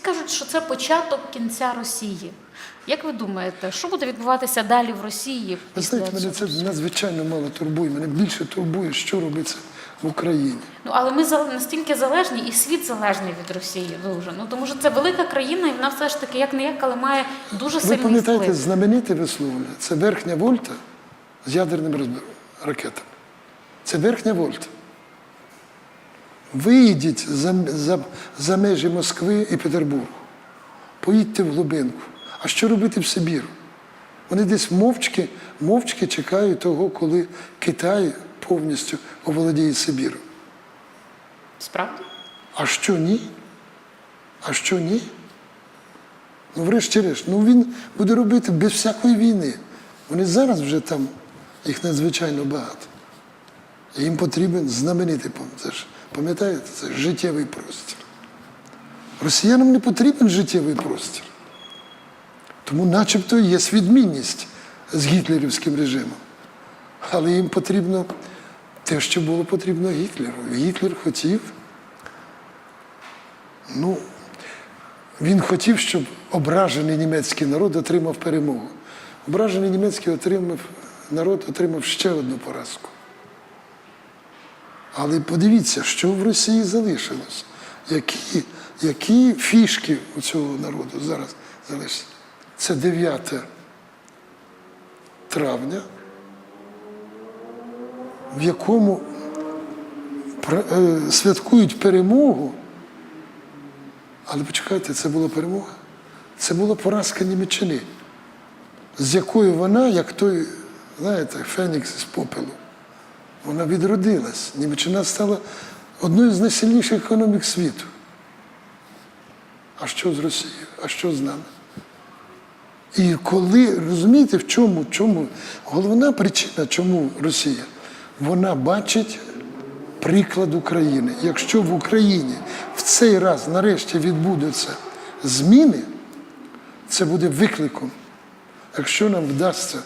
кажуть, що це початок кінця Росії. Як ви думаєте, що буде відбуватися далі в Росії Ви знаєте, мене це надзвичайно мало турбує. Мене більше турбує, що робиться в Україні. Ну але ми настільки залежні, і світ залежний від Росії дуже. Ну тому що це велика країна, і вона все ж таки як не як, але має дуже Ви сильний пам'ятаєте вплив. знамените висловлення? Це верхня вольта з ядерним ракетами. Це верхня вольта. Виїдіть за, за, за межі Москви і Петербургу. Поїдьте в глибинку. А що робити в Сибіру? Вони десь мовчки, мовчки чекають того, коли Китай повністю оволодіє Сибіром. Справді? А що ні? А що ні? Ну, врешті-решт, ну він буде робити без всякої війни. Вони зараз вже там, їх надзвичайно багато. І їм потрібен знаменитий пункт. Це ж, пам'ятаєте, це життєвий простір. Росіянам не потрібен життєвий простір. Тому начебто є відмінність з гітлерівським режимом. Але їм потрібно те, що було потрібно Гітлеру. Гітлер хотів Ну, він хотів, щоб ображений німецький народ отримав перемогу. Ображений німецький отримав, народ отримав ще одну поразку. Але подивіться, що в Росії залишилось. Які, які фішки у цього народу зараз залишились? Це 9 травня, в якому е, святкують перемогу. Але почекайте, це була перемога. Це була поразка Німеччини, з якою вона, як той, знаєте, Фенікс з попелу, вона відродилась. Німеччина стала одною з найсильніших економік світу. А що з Росією? А що з нами? І коли розумієте, в чому, чому головна причина, чому Росія? Вона бачить приклад України. Якщо в Україні в цей раз нарешті відбудуться зміни, це буде викликом. Якщо нам вдасться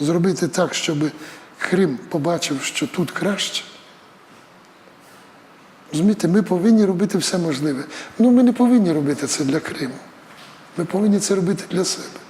зробити так, щоб Крим побачив, що тут краще. Розумієте, ми повинні робити все можливе. Ну, ми не повинні робити це для Криму. Ми повинні це робити для себе.